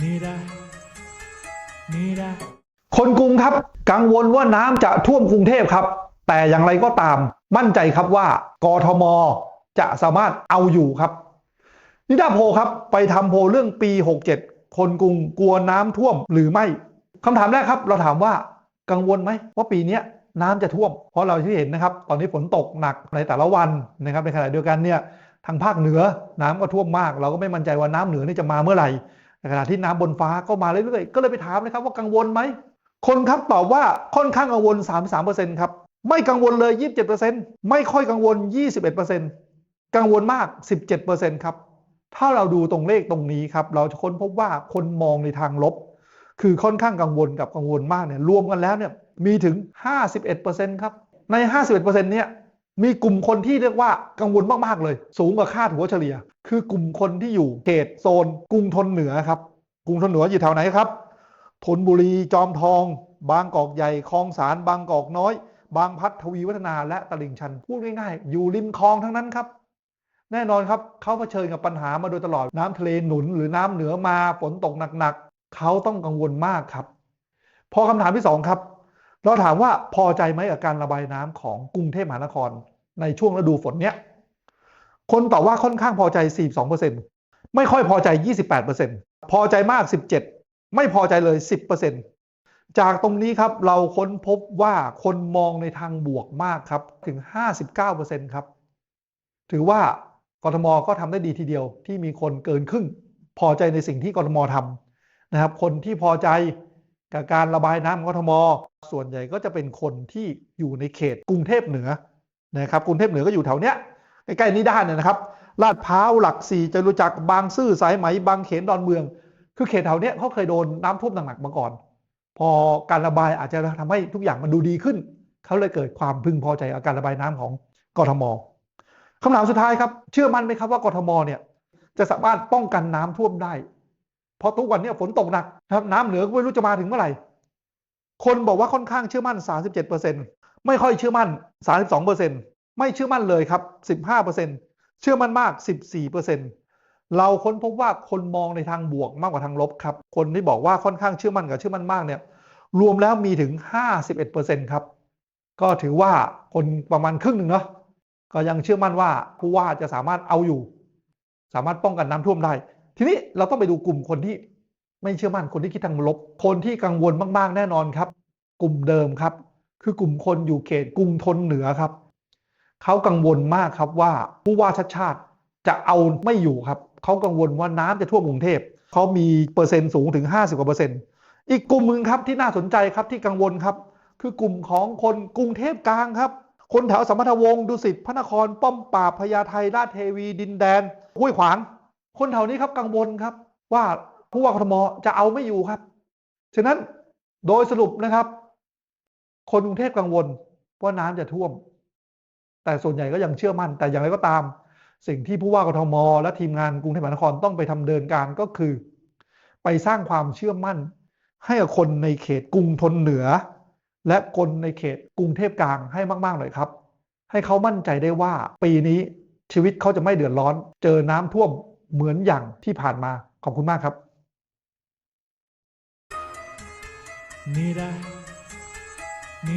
Mira, mira. คนกรุงครับกังวลว่าน้ำจะท่วมกรุงเทพครับ แต่อย่างไรก็ตามมั่นใจครับว่ากทม จะสามารถเอาอยู่ครับ นิดาโพครับ ไปทำโพลเรื่องปี 67 คนกรุงกลัวน้ำท่วมหรือไม่คำถามแรกครับ เราถามว่ากังวลไหมว่าปีนี้น้ำจะท่วม เพราะเราที่เห็นนะครับ ตอนนี้ฝนตกหนักในแต่ละวันนะครับในขณะเดียวกันเนี่ยทางภาคเหนือน้ำก็ท่วมมาก เราก็ไม่มั่นใจว่าน้ำเหนือนี่จะมาเมื่อไหร่ ขณะที่น้ำบนฟ้าก็มาเรื่อยๆ ก็เลยไปถามนะครับว่ากังวลไหม คนครับตอบว่าค่อนข้างกังวล 33%ครับ ไม่กังวลเลย 27%ไม่ค่อยกังวล 21%กังวลมาก 17%ครับ ถ้าเราดูตรงเลขตรงนี้ครับ เราจะค้นพบว่าคนมองในทางลบ คือค่อนข้างกังวลกับกังวลมากเนี่ยรวมกันแล้วเนี่ยมีถึง 51%ครับ ใน 51%เนี่ย มีกลุ่มคนที่เรียกว่ากังวลมาก ๆ เลย สูงกว่าคาดหัวเฉลี่ย คือกลุ่มคนที่อยู่เขตโซนกรุงทนเหนือครับ กรุงทนเหนืออยู่แถวไหนครับธนบุรีจอมทอง บางกอกใหญ่คลองสารบางกอกน้อย บางพัดทวีวัฒนาและตลิ่งชัน พูดง่ายๆ อยู่ริมคลองทั้งนั้นครับ แน่นอนครับเขาเผชิญกับปัญหามาโดยตลอดน้ำทะเลหนุนหรือน้ำเหนือมาฝนตกหนักๆเขาต้องกังวลมากครับ พอคำถามที่สองครับ เราถามว่าพอใจไหมกับการระบายน้ำของกรุงเทพมหานคร ในช่วงฤดูฝนเนี้ยคนตอบว่าค่อนข้างพอใจ 42%ไม่ค่อยพอใจ 28%พอใจมาก 17 ไม่พอใจเลย 10%จากตรงนี้ครับเราค้นพบว่าคนมองในทางบวกมากครับถึง 59%ครับ ถือว่ากทมก็ทำได้ดีทีเดียวที่มีคนเกินครึ่ง พอใจในสิ่งที่กทมทำนะครับ คนที่พอใจ กับการระบายน้ำกทม ส่วนใหญ่ก็จะเป็นคนที่อยู่ในเขตกรุงเทพเหนือนะครับกรุงเทพเหนือก็อยู่แถวเนี้ยใกล้ๆนี้ด้านเนี่ยนะครับลาดพร้าวหลักสี่จตุจักรบางซื่อสายไหมบางเขนดอนเมือง คือเขตแถวเนี้ยเขาเคยโดนน้ำท่วมหนักๆมาก่อน พอการระบายอาจจะทำให้ทุกอย่างมันดูดีขึ้น เขาเลยเกิดความพึงพอใจกับการระบายน้ำของกทมคำถามสุดท้ายครับ เชื่อมั่นไหมครับว่ากทมเนี่ยจะสามารถป้องกันน้ำท่วมได้ เพราะทุกวันนี้ฝนตกหนักนะครับน้ำเหนือก็ไม่รู้จะมาถึงเมื่อไหร่ คนบอกว่าค่อนข้างเชื่อมั่น 37%ไม่ค่อยเชื่อมั่น 32%ไม่เชื่อมั่นเลยครับ 15%เชื่อมั่นมาก 14%เราค้นพบว่าคนมองในทางบวกมากกว่าทางลบครับ คนที่บอกว่าค่อนข้างเชื่อมั่นกับเชื่อมั่นมากเนี่ย รวมแล้วมีถึง 51%ครับ ก็ถือว่าคนประมาณครึ่งหนึ่งเนาะ ก็ยังเชื่อมั่นว่าผู้ว่าจะสามารถเอาอยู่ สามารถป้องกันน้ำท่วมได้ ทีนี้เราต้องไปดูกลุ่มคนที่ไม่เชื่อมั่นคนที่คิดทางลบ คนที่กังวลมากๆ แน่นอนครับ กลุ่มเดิมครับ คือกลุ่มคนอยู่เขตกรุงทนเหนือครับเขากังวลมากครับว่าผู้ว่าชัดชาติจะเอาไม่อยู่ครับเขากังวลว่าน้ำจะท่วมกรุงเทพเขามีเปอร์เซ็นต์สูงถึง 50กว่าเปอร์เซ็นต์อีกกลุ่มหนึ่งครับที่น่าสนใจครับที่กังวลครับ คือกลุ่มของคนกรุงเทพกลางครับ คนแถวสมรรถวงศ์ดุสิตพระนครป้อมปราบพญาไทราชเทวีดินแดนห้วยขวาง คนแถวนี้ครับกังวลครับ ว่าผู้ว่ากทมจะเอาไม่อยู่ครับ ฉะนั้นโดยสรุปนะครับ คนกรุงเทพกังวลว่าน้ำจะท่วม แต่ส่วนใหญ่ก็ยังเชื่อมั่น แต่อย่างไรก็ตาม สิ่งที่ผู้ว่ากทม และทีมงานกรุงเทพมหานครต้องไปทำเดินการก็คือ ไปสร้างความเชื่อมั่น ให้กับคนในเขตกรุงทนเหนือ และคนในเขตกรุงเทพกลางให้มากๆหน่อยครับ ให้เขามั่นใจได้ว่าปีนี้ชีวิตเขาจะไม่เดือดร้อน เจอน้ำท่วม เหมือนอย่างที่ผ่านมาขอบคุณมากครับ Mira, mira.